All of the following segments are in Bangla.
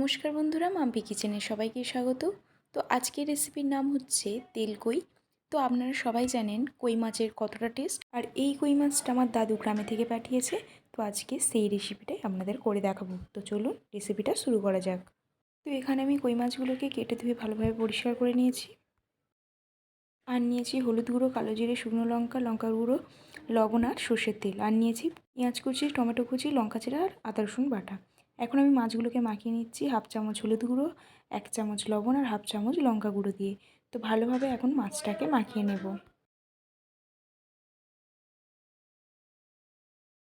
নমস্কার বন্ধুরা, মাম্পি কিচেনে সবাইকে স্বাগত। তো আজকের রেসিপির নাম হচ্ছে তেল কই। তো আপনারা সবাই জানেন কই মাছের কতটা টেস্ট, আর এই কই মাছটা আমার দাদু গ্রামে থেকে পাঠিয়েছে। তো আজকে সেই রেসিপিটাই আপনাদের করে দেখাবো। তো চলুন রেসিপিটা শুরু করা যাক। তো এখানে আমি কই মাছগুলোকে কেটে ধুয়ে ভালোভাবে পরিষ্কার করে নিয়েছি। আর নিয়েছি হলুদ গুঁড়ো, কালো জিরে, শুকনো লঙ্কা লঙ্কা গুঁড়ো, লবণ আর সর্ষের তেল। আর নিয়েছি পেঁয়াজ কুচি, টমেটো কুচি, লঙ্কা চিরা আর আদা রসুন বাটা। এখন আমি মাছগুলোকে মাখিয়ে নিচ্ছি হাফ চামচ হলুদ গুঁড়ো, এক চামচ লবণ আর হাফ চামচ লঙ্কা গুঁড়ো দিয়ে। তো ভালোভাবে এখন মাছটাকে মাখিয়ে নেব।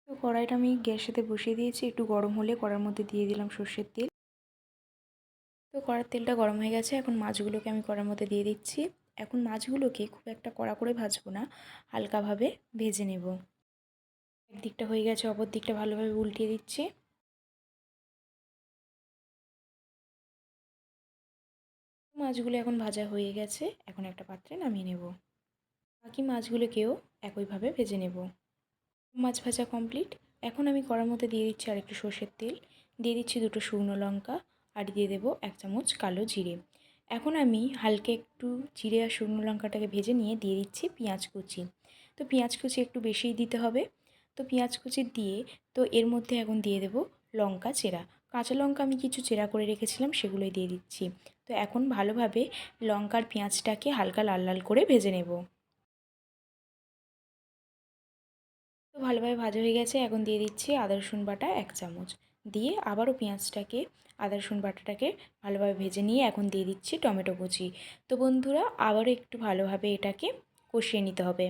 তো কড়াইটা আমি গ্যাসেতে বসিয়ে দিয়েছি, একটু গরম হলে কড়ার মধ্যে দিয়ে দিলাম সর্ষের তেল। তো কড়ার তেলটা গরম হয়ে গেছে, এখন মাছগুলোকে আমি কড়ার মধ্যে দিয়ে দিচ্ছি। এখন মাছগুলোকে খুব একটা কড়া করে ভাজবো না, হালকাভাবে ভেজে নেব। একদিকটা হয়ে গেছে অপর দিকটা ভালোভাবে উল্টিয়ে দিচ্ছি। মাছগুলো এখন ভাজা হয়ে গেছে। এখন একটা পাত্রে নামিয়ে নেব। বাকি মাছগুলোকেও একইভাবে ভেজে নেব। মাছ ভাজা কমপ্লিট। এখন আমি কড়ার মধ্যে দিয়ে দিচ্ছি আর একটু সর্ষের তেল। দিয়ে দিচ্ছি দুটো শুকনো লঙ্কা আর দিয়ে দেবো এক চামচ কালো জিরে। এখন আমি হালকা একটু জিরে আর শুকনো লঙ্কাটাকে ভেজে নিয়ে দিয়ে দিচ্ছি পেঁয়াজ কুচি। তো পেঁয়াজ কুচি একটু বেশিই দিতে হবে। তো পেঁয়াজ কুচি দিয়ে তো এর মধ্যে এখন দিয়ে দেবো লঙ্কা চেরা। কাঁচা লঙ্কা আমি কিছু চেরা করে রেখেছিলাম, সেগুলোই দিয়ে দিচ্ছি। তো এখন ভালোভাবে লঙ্কার পেঁয়াজটাকে হালকা লাল লাল করে ভেজে নেব। তো ভালোভাবে ভাজা হয়ে গেছে, এখন দিয়ে দিচ্ছি আদা, রসুন বাটা এক চামচ। দিয়ে আবারও পেঁয়াজটাকে, আদা, রসুন বাটাটাকে ভালোভাবে ভেজে নিয়ে এখন দিয়ে দিচ্ছি টমেটো কুচি। তো বন্ধুরা, আবারও একটু ভালোভাবে এটাকে কষিয়ে নিতে হবে।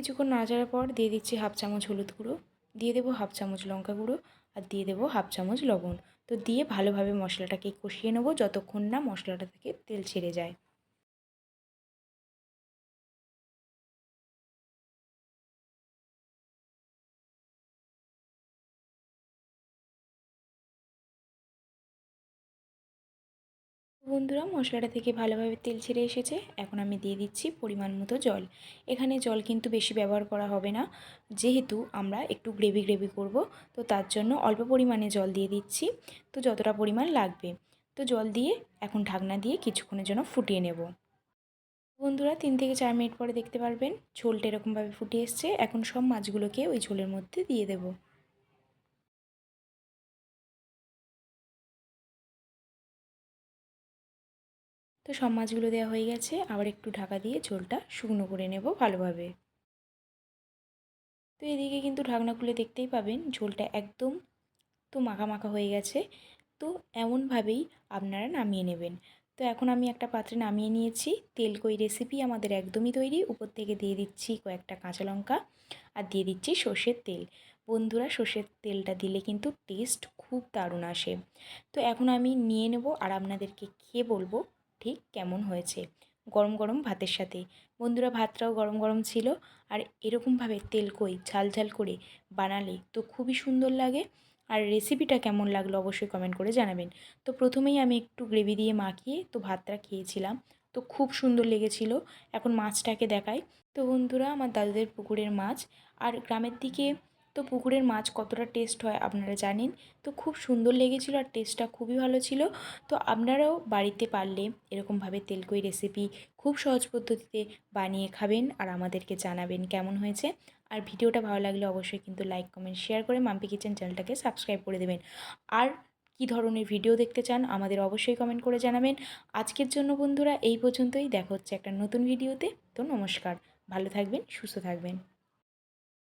কিছুক্ষণ নাড়াচাড়ার পর দিয়ে দিচ্ছি হাফ চামচ হলুদ গুঁড়ো, দিয়ে দেবো হাফ চামচ লঙ্কা গুঁড়ো আর দিয়ে দেবো হাফ চামচ লবণ। তো দিয়ে ভালোভাবে মশলাটাকে কষিয়ে নেব যতক্ষণ না মশলাটা থেকে তেল ছেড়ে যায়। বন্ধুরা, মশলাটা থেকে ভালোভাবে তেল ছেড়ে এসেছে। এখন আমি দিয়ে দিচ্ছি পরিমাণ মতো জল। এখানে জল কিন্তু বেশি ব্যবহার করা হবে না। যেহেতু আমরা একটু গ্রেভি গ্রেভি করব, তো তার জন্য অল্প পরিমাণে জল দিয়ে দিচ্ছি। তো যতটা পরিমাণ লাগবে। তো জল দিয়ে এখন ঢাকনা দিয়ে কিছুক্ষণের জন্য ফুটিয়ে নেব। বন্ধুরা, তিন থেকে চার মিনিট পরে দেখতে পারবেন ঝোলটা এরকমভাবে ফুটে এসছে। এখন সব মাছগুলোকে ওই ঝোলের মধ্যে দিয়ে দেবো। তো সব মাছগুলো দেওয়া হয়ে গেছে। আবার একটু ঢাকা দিয়ে ঝোলটা শুকনো করে নেব ভালোভাবে। তো এদিকে কিন্তু ঢাকনা খুলে দেখতেই পাবেন ঝোলটা একদম তো মাখা মাখা হয়ে গেছে। তো এমনভাবেই আপনারা নামিয়ে নেবেন। তো এখন আমি একটা পাত্রে নামিয়ে নিয়েছি। তেল কই রেসিপি আমাদের একদমই তৈরি। উপর থেকে দিয়ে দিচ্ছি কয়েকটা কাঁচা লঙ্কা আর দিয়ে দিচ্ছি সর্ষের তেল। বন্ধুরা, সর্ষের তেলটা দিলে কিন্তু টেস্ট খুব দারুণ আসে। তো এখন আমি নিয়ে নেব আর আপনাদেরকে খেয়ে বলব ঠিক কেমন হয়েছে? গরম গরম ভাতের সাথে। বন্ধুরা, ভাতটাও গরম গরম ছিল। আর এরকমভাবে তেল কই, ঝাল ঝাল করে বানালে তো খুবই সুন্দর লাগে। আর রেসিপিটা কেমন লাগল অবশ্যই কমেন্ট করে জানাবেন। তো প্রথমেই আমি একটু গ্রেভি দিয়ে মাখিয়ে তো ভাতটা খেয়েছিলাম। তো খুব সুন্দর লেগেছিল। এখন মাছটাকে দেখাই। তো বন্ধুরা, আমার দাদুদের পুকুরের মাছ। আর গ্রামের দিকে তো পুকুরের মাছ কতটা টেস্ট হয় আপনারা জানেন? তো খুব সুন্দর লেগেছিলো আর টেস্টটা খুবই ভালো ছিল। তো আপনারাও বাড়িতে পারলে এরকমভাবে তেলকই রেসিপি খুব সহজ পদ্ধতিতে বানিয়ে খাবেন আর আমাদেরকে জানাবেন কেমন হয়েছে। আর ভিডিওটা ভালো লাগলে অবশ্যই কিন্তু লাইক কমেন্ট শেয়ার করে মাম্পি কিচেন চ্যানেলটাকে সাবস্ক্রাইব করে দেবেন। আর কী ধরনের ভিডিও দেখতে চান আমাদের অবশ্যই কমেন্ট করে জানাবেন। আজকের জন্য বন্ধুরা এই পর্যন্তই। দেখা হচ্ছে একটা নতুন ভিডিওতে তো নমস্কার। ভালো থাকবেন, সুস্থ থাকবেন।